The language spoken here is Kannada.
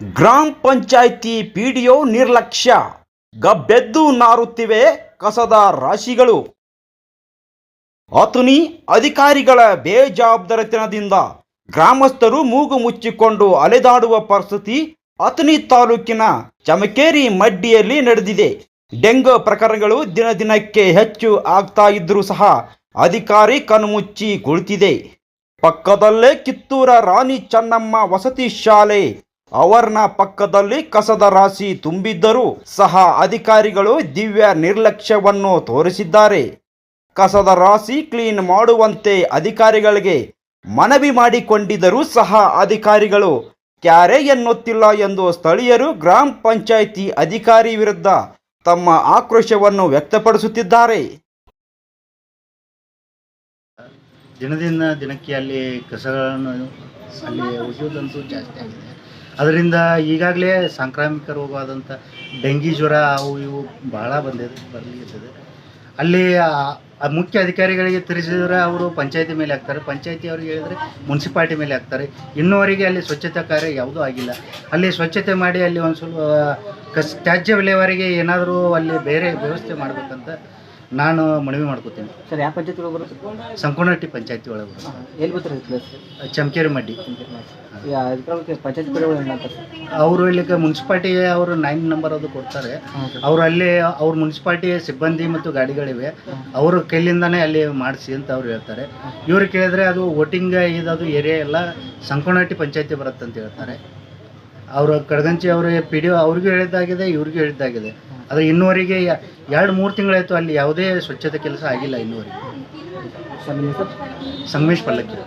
ಗ್ರಾಮ ಪಂಚಾಯಿತಿ ಒ ನಿರ್ಲಕ್ಷ್ಯ. ಗಬ್ಬೆದ್ದು ನಾರುತ್ತಿವೆ ಕಸದ ರಾಶಿಗಳು. ಅತುನಿ ಅಧಿಕಾರಿಗಳ ಬೇಜವಾಬ್ದಾರಿತನದಿಂದ ಗ್ರಾಮಸ್ಥರು ಮೂಗು ಮುಚ್ಚಿಕೊಂಡು ಅಲೆದಾಡುವ ಪರಿಸ್ಥಿತಿ ಅತನಿ ತಾಲೂಕಿನ ಚಮಕೇರಿ ಮಡ್ಡಿಯಲ್ಲಿ ನಡೆದಿದೆ. ಡೆಂಗು ಪ್ರಕರಣಗಳು ದಿನ ದಿನಕ್ಕೆ ಹೆಚ್ಚು ಆಗ್ತಾ ಇದ್ರೂ ಸಹ ಅಧಿಕಾರಿ ಕಣ್ಮುಚ್ಚಿ ಕುಳಿತಿದೆ ಪಕ್ಕದಲ್ಲೇ ಕಿತ್ತೂರ ರಾಣಿ ಚೆನ್ನಮ್ಮ ವಸತಿ ಶಾಲೆ ಅವರ್ನ ಪಕ್ಕದಲ್ಲಿ ಕಸದ ರಾಶಿ ತುಂಬಿದ್ದರೂ ಸಹ ಅಧಿಕಾರಿಗಳು ದಿವ್ಯ ನಿರ್ಲಕ್ಷ್ಯವನ್ನು ತೋರಿಸಿದ್ದಾರೆ. ಕಸದ ರಾಶಿ ಕ್ಲೀನ್ ಮಾಡುವಂತೆ ಅಧಿಕಾರಿಗಳಿಗೆ ಮನವಿ ಮಾಡಿಕೊಂಡಿದ್ದರೂ ಸಹ ಅಧಿಕಾರಿಗಳು ಕ್ಯಾರೆ ಎನ್ನುತ್ತಿಲ್ಲ ಎಂದು ಸ್ಥಳೀಯರು ಗ್ರಾಮ ಪಂಚಾಯಿತಿ ಅಧಿಕಾರಿ ವಿರುದ್ಧ ತಮ್ಮ ಆಕ್ರೋಶವನ್ನು ವ್ಯಕ್ತಪಡಿಸುತ್ತಿದ್ದಾರೆ. ದಿನದಿಂದ ದಿನಕ್ಕೆ ಅಲ್ಲಿ ಕಸಗಳನ್ನು ಅಲ್ಲಿ ಒಗೆಯೋದಂತೂ ಜಾಸ್ತಿ ಆಗಿದೆ. ಅದರಿಂದ ಈಗಾಗಲೇ ಸಾಂಕ್ರಾಮಿಕ ರೋಗವಾದಂಥ ಡೆಂಗಿ ಜ್ವರ, ಅವು ಇವು ಭಾಳ ಬಂದಿದೆ ಬರಲಿದೆ ಅಲ್ಲಿ ಮುಖ್ಯ ಅಧಿಕಾರಿಗಳಿಗೆ ತಿಳಿಸಿದರೆ ಅವರು ಪಂಚಾಯತಿ ಮೇಲೆ ಹಾಕ್ತಾರೆ. ಪಂಚಾಯತಿ ಅವ್ರಿಗೆ ಹೇಳಿದರೆ ಮುನ್ಸಿಪಾಲ್ಟಿ ಮೇಲೆ ಹಾಕ್ತಾರೆ. ಇನ್ನೂವರೆಗೆ ಅಲ್ಲಿ ಸ್ವಚ್ಛತಾ ಕಾರ್ಯ ಯಾವುದೂ ಆಗಿಲ್ಲ. ಅಲ್ಲಿ ಸ್ವಚ್ಛತೆ ಮಾಡಿ ಅಲ್ಲಿ ಒಂದು ಸ್ವಲ್ಪ ಕಸ್, ತ್ಯಾಜ್ಯ ವಿಲೇವಾರಿಗೆ ಏನಾದರೂ ಅಲ್ಲಿ ಬೇರೆ ವ್ಯವಸ್ಥೆ ಮಾಡಬೇಕಂತ ನಾನು ಮನವಿ ಮಾಡ್ಕೋತೀನಿ. ಸರ್ ಯಾವ ಪಂಚಾಯತಿ ಒಳಗೆ ಬರುತ್ತೆ ಸಂಕೋನಟ್ಟಿ ಪಂಚಾಯತಿ ಒಳಗೆ ಎಲ್ಲಿ ಬರ್ತಾರೆ ಪ್ಲೇಸ್ ಚಮಕೇರಿ ಮಡ್ಡಿ. ಪಂಚಾಯತಿ ಅವರು ಇಲ್ಲಿ ಮುನ್ಸಿಪಾಲ್ಟಿ ಅವರು ನೈನ್ ನಂಬರ್ ಅದು ಕೊಡ್ತಾರೆ. ಅವ್ರು ಅಲ್ಲಿ ಅವ್ರ ಮುನ್ಸಿಪಾಲ್ಟಿ ಸಿಬ್ಬಂದಿ ಮತ್ತು ಗಾಡಿಗಳಿವೆ. ಅವ್ರ ಕೈಲಿಂದಾನೇ ಅಲ್ಲಿ ಮಾಡಿಸಿ ಅಂತ ಅವ್ರು ಹೇಳ್ತಾರೆ. ಇವ್ರು ಕೇಳಿದ್ರೆ ಅದು ವೋಟಿಂಗ್ ಇದದು ಏರಿಯಾ ಎಲ್ಲ ಸಂಕೋನಟ್ಟಿ ಪಂಚಾಯತಿ ಬರುತ್ತೆ ಅಂತ ಹೇಳ್ತಾರೆ. ಅವರು ಕಡಗಂಚಿ ಅವರು ಪಿ ಡಿ ಅವ್ರಿಗೂ ಹೇಳಿದ್ದಾಗಿದೆ ಇವ್ರಿಗೂ ಹೇಳಿದ್ದಾಗಿದೆ. ಆದರೆ ಇನ್ನೂವರೆಗೆ ಎರಡು ಮೂರು ತಿಂಗಳಾಯಿತು ಅಲ್ಲಿ ಯಾವುದೇ ಸ್ವಚ್ಛತೆ ಕೆಲಸ ಆಗಿಲ್ಲ ಇನ್ನೂವರೆಗೆ. ಸಂಗಮೇಶ್ ಪಲ್ಲಕ್ಕಿ.